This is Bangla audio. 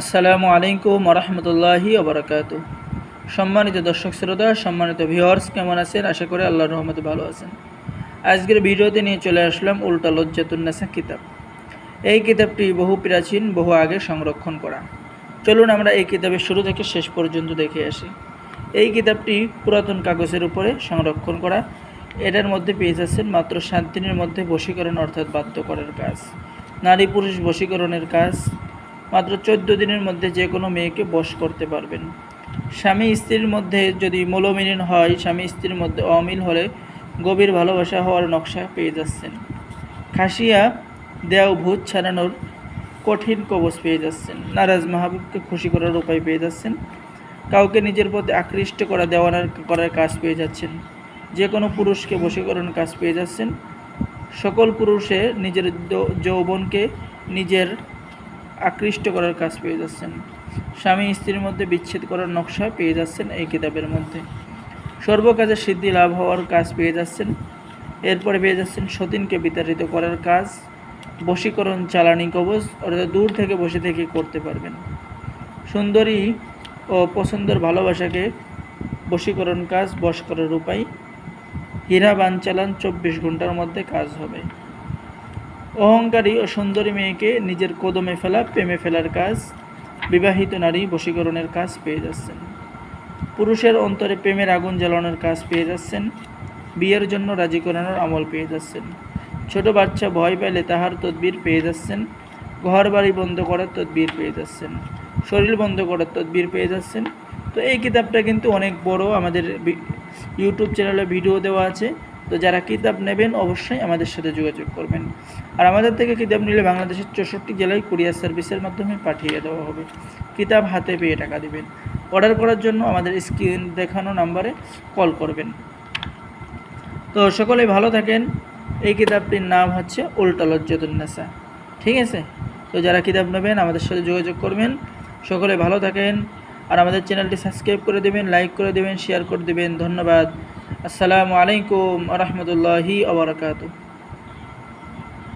আসসালামু আলাইকুম রহমতুল্লাহি আবরাকাত সম্মানিত দর্শক শ্রোতা, সম্মানিত ভিওয়ার্স কেমন আছেন? আশা করি আল্লাহ রহমতে ভালো আছেন। আজকের ভিডিওতে নিয়ে চলে আসলাম উল্টা লজ্জাতুন্নাসা কিতাব। এই কিতাবটি বহু প্রাচীন, বহু আগে সংরক্ষণ করা। চলুন আমরা এই কিতাবের শুরু থেকে শেষ পর্যন্ত দেখে আসি। এই কিতাবটি পুরাতন কাগজের উপরে সংরক্ষণ করা। এটার মধ্যে পেয়ে যাচ্ছেন মাত্র সাত দিনের মধ্যে বশীকরণ অর্থাৎ বাধ্য করার কাজ। নারী পুরুষ বশীকরণের কাজ মাত্র চোদ্দ দিনের মধ্যে যে কোনো মেয়েকে বশ করতে পারবেন। স্বামী স্ত্রীর মধ্যে যদি মূলমিলন হয়, স্বামী স্ত্রীর মধ্যে অমিল হলে গভীর ভালোবাসা হওয়ার নকশা পেয়ে যাচ্ছেন। খাসিয়া দেও ভূত ছাড়ানোর কঠিন কবচ পেয়ে যাচ্ছেন। নারাজ মাহবুবকে খুশি করার উপায় পেয়ে যাচ্ছেন। কাউকে নিজের প্রতি আকৃষ্ট করা, দেওয়ানার করার কাজ পেয়ে যাচ্ছেন। যে কোনো পুরুষকে বশীকরণ কাজ পেয়ে যাচ্ছেন। সকল পুরুষে নিজের যৌবনকে নিজের আকৃষ্ট করার কাজ পেয়ে যাচ্ছেন। স্বামী স্ত্রীর মধ্যে বিচ্ছেদ করার নকশা পেয়ে যাচ্ছেন এই কিতাবের মধ্যে। সর্বকাজে সিদ্ধি লাভ হওয়ার কাজ পেয়ে যাচ্ছেন। এরপরে পেয়ে যাচ্ছেন সতীনকে বিতাড়িত করার কাজ। বশীকরণ চালানি কবচ, অর্থাৎ দূর থেকে বসে থেকে করতে পারবেন। সুন্দরী ও পছন্দের ভালোবাসাকে বশীকরণ কাজ, বশ করার উপায়। হীরা বান চালান চব্বিশ ঘণ্টার মধ্যে কাজ হবে। অহংকারী ও সুন্দরী মেয়েকে নিজের কদমে ফেলা, প্রেমে ফেলার কাজ, বিবাহিত নারী বশীকরণের কাজ পেয়ে যাচ্ছেন। পুরুষের অন্তরে প্রেমের আগুন জ্বালানোর কাজ পেয়ে যাচ্ছেন। বিয়ের জন্য রাজি করানোর আমল পেয়ে যাচ্ছেন। ছোট বাচ্চা ভয় পেলে তাহার তদবির পেয়ে যাচ্ছেন। ঘর বাড়ি বন্ধ করার তদবির পেয়ে যাচ্ছেন। শরীর বন্ধ করার তদবির পেয়ে যাচ্ছেন। তো এই কিতাবটা কিন্তু অনেক বড় আমাদের ইউটিউব চ্যানেলে ভিডিও দেওয়া আছে। তো যারা কিতাব নেবেন অবশ্যই আমাদের সাথে যোগাযোগ করবেন। আর আমাদের থেকে কিতাব নিলে বাংলাদেশের চৌষট্টি জেলায় কুরিয়ার সার্ভিসের মাধ্যমে পাঠিয়ে দেওয়া হবে। কিতাব হাতে পেয়ে টাকা দিবেন। অর্ডার করার জন্য আমাদের স্ক্রিন দেখানো নাম্বারে কল করবেন। তো সকলেই ভালো থাকেন। এই কিতাবটির নাম হচ্ছে উল্টা লজ্জাতুন্নেসা ঠিক আছে? তো যারা কিতাব নেবেন আমাদের সাথে যোগাযোগ করবেন। সকলে ভালো থাকেন। আর আমাদের চ্যানেলটি সাবস্ক্রাইব করে দেবেন, লাইক করে দেবেন শেয়ার করে দেবেন। ধন্যবাদ। আসসালামু আলাইকুম রহমতুল্লাহি আবরকাত